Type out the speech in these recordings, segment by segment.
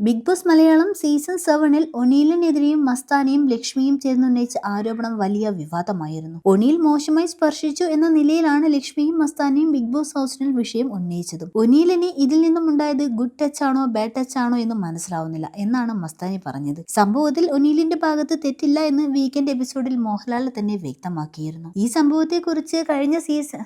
Big boss Malayalam season സെവനിൽ ഒനീലിനെതിരെയും മസ്താനയും ലക്ഷ്മിയും ചേർന്നുന്നയിച്ച ആരോപണം വലിയ വിവാദമായിരുന്നു. ഒനീൽ മോശമായി സ്പർശിച്ചു എന്ന നിലയിലാണ് ലക്ഷ്മിയും മസ്താനയും ബിഗ് ബോസ് ഹൗസിനിൽ വിഷയം ഉന്നയിച്ചത്. ഒനീലിന് ഇതിൽ നിന്നും ഉണ്ടായത് ഗുഡ് ടച്ച് ആണോ ബാഡ് ടച്ച് ആണോ എന്ന് മനസ്സിലാവുന്നില്ല എന്നാണ് മസ്താനി പറഞ്ഞത്. സംഭവത്തിൽ ഒനീലിന്റെ ഭാഗത്ത് തെറ്റില്ല എന്ന് വീക്കെൻഡ് എപ്പിസോഡിൽ മോഹൻലാൽ തന്നെ വ്യക്തമാക്കിയിരുന്നു. ഈ സംഭവത്തെക്കുറിച്ച് കഴിഞ്ഞ സീസൺ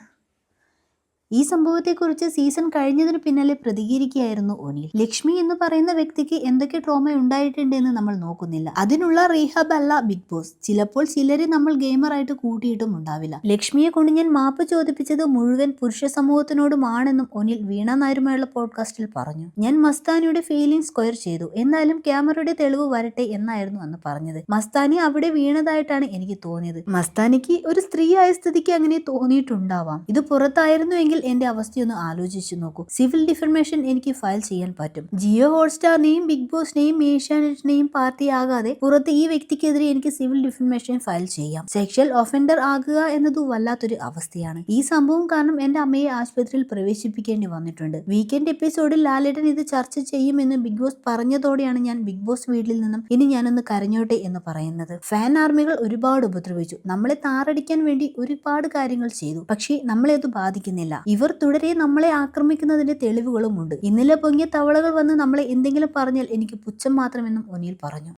ഈ സംഭവത്തെക്കുറിച്ച് സീസൺ കഴിഞ്ഞതിന് പിന്നാലെ പ്രതികരിക്കുകയായിരുന്നു ഒനിൽ. ലക്ഷ്മി എന്ന് പറയുന്ന വ്യക്തിക്ക് എന്തൊക്കെ ട്രോമ ഉണ്ടായിട്ടുണ്ടെന്ന് നമ്മൾ നോക്കുന്നില്ല. അതിനുള്ള റീഹാബ് അല്ല ബിഗ് ബോസ്. ചിലപ്പോൾ ചിലരെ നമ്മൾ ഗെയിമറായിട്ട് കൂട്ടിയിട്ടും ഉണ്ടാവില്ല. ലക്ഷ്മിയെ കൊണ്ട് ഞാൻ മാപ്പ് ചോദിപ്പിച്ചത് മുഴുവൻ പുരുഷ സമൂഹത്തിനോടുമാണെന്നും ഒനിൽ വീണ നായരുമായുള്ള പോഡ്കാസ്റ്റിൽ പറഞ്ഞു. ഞാൻ മസ്താനിയുടെ ഫീലിംഗ് സ്ക്വയർ ചെയ്തു. എന്നാലും ക്യാമറയുടെ തെളിവ് വരട്ടെ എന്നായിരുന്നു അന്ന് പറഞ്ഞത്. മസ്താനി അവിടെ വീണതായിട്ടാണ് എനിക്ക് തോന്നിയത്. മസ്താനിക്ക് ഒരു സ്ത്രീ സ്ത്രീയായ സ്ഥിതിക്ക് അങ്ങനെ തോന്നിയിട്ടുണ്ടാവാം. ഇത് പുറത്തായിരുന്നുവെങ്കിൽ എന്റെ അവസ്ഥയൊന്ന് ആലോചിച്ചു നോക്കൂ. സിവിൽ ഡിഫർമേഷൻ എനിക്ക് ഫയൽ ചെയ്യാൻ പറ്റും. ജിയോ ഹോട്ട്സ്റ്റാറിനെയും ബിഗ് ബോസിനെയും ഏഷ്യാനെറ്റിനെയും പാർട്ടി ആകാതെ പുറത്ത് ഈ വ്യക്തിക്കെതിരെ എനിക്ക് സിവിൽ ഡിഫർമേഷൻ ഫയൽ ചെയ്യാം. സെക്ഷൽ ഒഫൻഡർ ആകുക എന്നത് വല്ലാത്തൊരു അവസ്ഥയാണ്. ഈ സംഭവം കാരണം എന്റെ അമ്മയെ ആശുപത്രിയിൽ പ്രവേശിപ്പിക്കേണ്ടി വന്നിട്ടുണ്ട്. വീക്കെൻഡ് എപ്പിസോഡിൽ ലാലേട്ടൻ ഇത് ചർച്ച ചെയ്യുമെന്ന് ബിഗ് ബോസ് പറഞ്ഞതോടെയാണ് ഞാൻ ബിഗ് ബോസ് വീട്ടിൽ നിന്നും ഇനി ഞാനൊന്ന് കരഞ്ഞോട്ടെ എന്ന് പറയുന്നത്. ഫാൻ ആർമികൾ ഒരുപാട് ഉപദ്രവിച്ചു. നമ്മളെ താറടിക്കാൻ വേണ്ടി ഒരുപാട് കാര്യങ്ങൾ ചെയ്തു. പക്ഷേ നമ്മളെ അത് ബാധിക്കുന്നില്ല. ഇവർ തുടരെ നമ്മളെ ആക്രമിക്കുന്നതിന്റെ തെളിവുകളുമുണ്ട്. ഇന്നലെ പൊങ്ങിയ തവളകൾ വന്ന് നമ്മളെ എന്തെങ്കിലും പറഞ്ഞാൽ എനിക്ക് പുച്ഛം മാത്രമെന്നും ഒനിയിൽ പറഞ്ഞു.